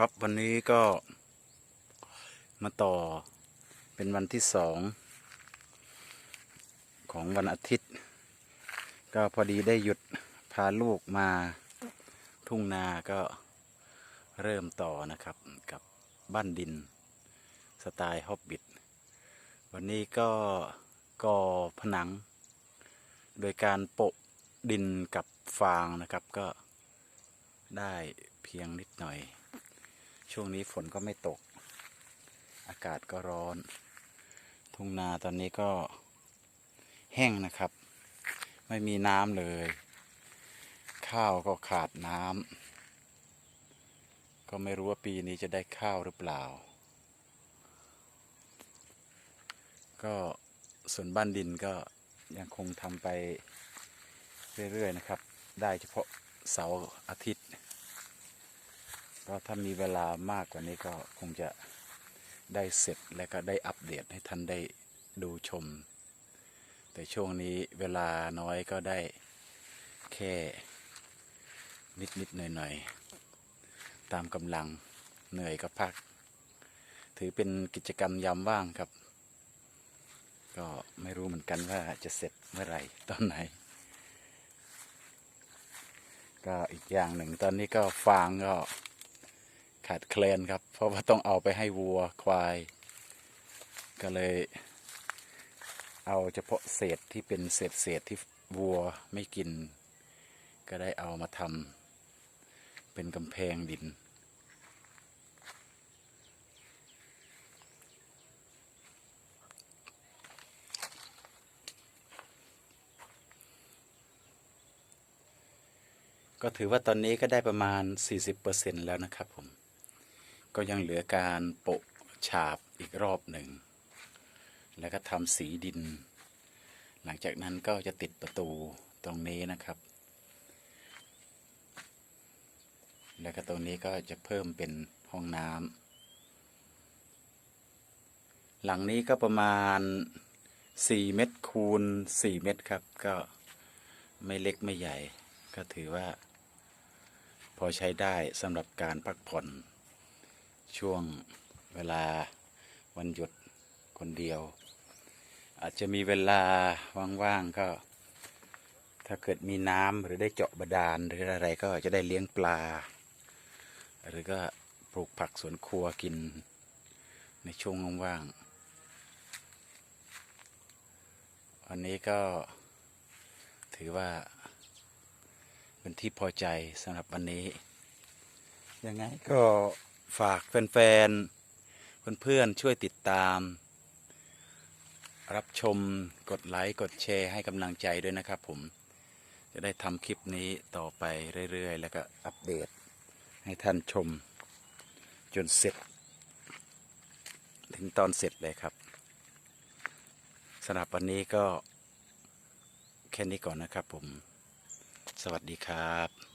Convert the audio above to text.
ครับวันนี้ก็มาต่อเป็นวันที่สองของวันอาทิตย์ ก็พอดีได้หยุดพาลูกมาทุ่งนาก็เริ่มต่อนะครับกับบ้านดินสไตล์ฮอบบิทวันนี้ก็ก่อผนัง โดยการโปะดินกับฟางนะครับก็ได้เพียงนิดหน่อย ช่วงนี้ฝนก็ไม่ตก อากาศก็ร้อน ทุ่งนาตอนนี้ก็แห้งนะครับ ไม่มีน้ำเลย ข้าวก็ขาดน้ำก็ไม่รู้ว่าปีนี้จะได้ข้าวหรือเปล่า ก็ส่วนบ้านดินก็ยังคงทำไปเรื่อยๆนะครับ ได้เฉพาะเสาร์อาทิตย์ ก็ถ้ามีเวลามากกว่านี้ก็คงจะได้เสร็จและก็ได้อัปเดตให้ท่านได้ดูชม แต่ช่วงนี้เวลาน้อยก็ได้แค่นิดนิดหน่อยหน่อยตามกำลังเหนื่อยก็พัก ถือเป็นกิจกรรมยามว่างครับ ก็ไม่รู้เหมือนกันว่าจะเสร็จเมื่อไหร่ตอนไหน ก็อีกอย่างหนึ่งตอนนี้ก็ฟางก็ ขาดแคลนครับ เพราะว่าต้องเอาไปให้วัวควาย ก็เลย เอาเฉพาะเศษที่เป็นเศษเศษที่วัวไม่กิน ก็ได้เอามาทำเป็นกำแพงดินก็ถือว่าตอนนี้ก็ได้ประมาณ 40%แล้วนะครับผม ก็ยังเหลือการโปะฉาบอีกรอบหนึ่ง แล้วก็ทำสีดิน หลังจากนั้นก็จะติดประตูตรงนี้นะครับ แล้วก็ตรงนี้ก็จะเพิ่มเป็นห้องน้ำหลังนี้ก็ประมาณ 4 เมตรคูณ 4 เมตรครับ ก็ไม่เล็กไม่ใหญ่ ก็ถือว่า พอใช้ได้สำหรับการพักผ่อน ช่วงเวลาวันหยุดคนเดียว อาจจะมีเวลาว่างๆก็ ถ้าเกิดมีน้ำหรือได้เจาะบาดาลหรืออะไรก็จะได้เลี้ยงปลา หรือก็ปลูกผักสวนครัวกินในช่วงว่างๆวันนี้ก็ถือว่า เป็นที่พอใจสำหรับวันนี้ ยังไงก็ ฝากแฟนๆ เพื่อนๆ ช่วยติดตาม รับชมกดไลค์กดแชร์ให้กำลังใจด้วยนะครับผม จะได้ทำคลิปนี้ต่อไปเรื่อยๆ แล้วก็อัปเดต ให้ท่านชม จนเสร็จ ถึงตอนเสร็จเลยครับสำหรับวันนี้ก็แค่นี้ก่อนนะครับผม สวัสดีครับ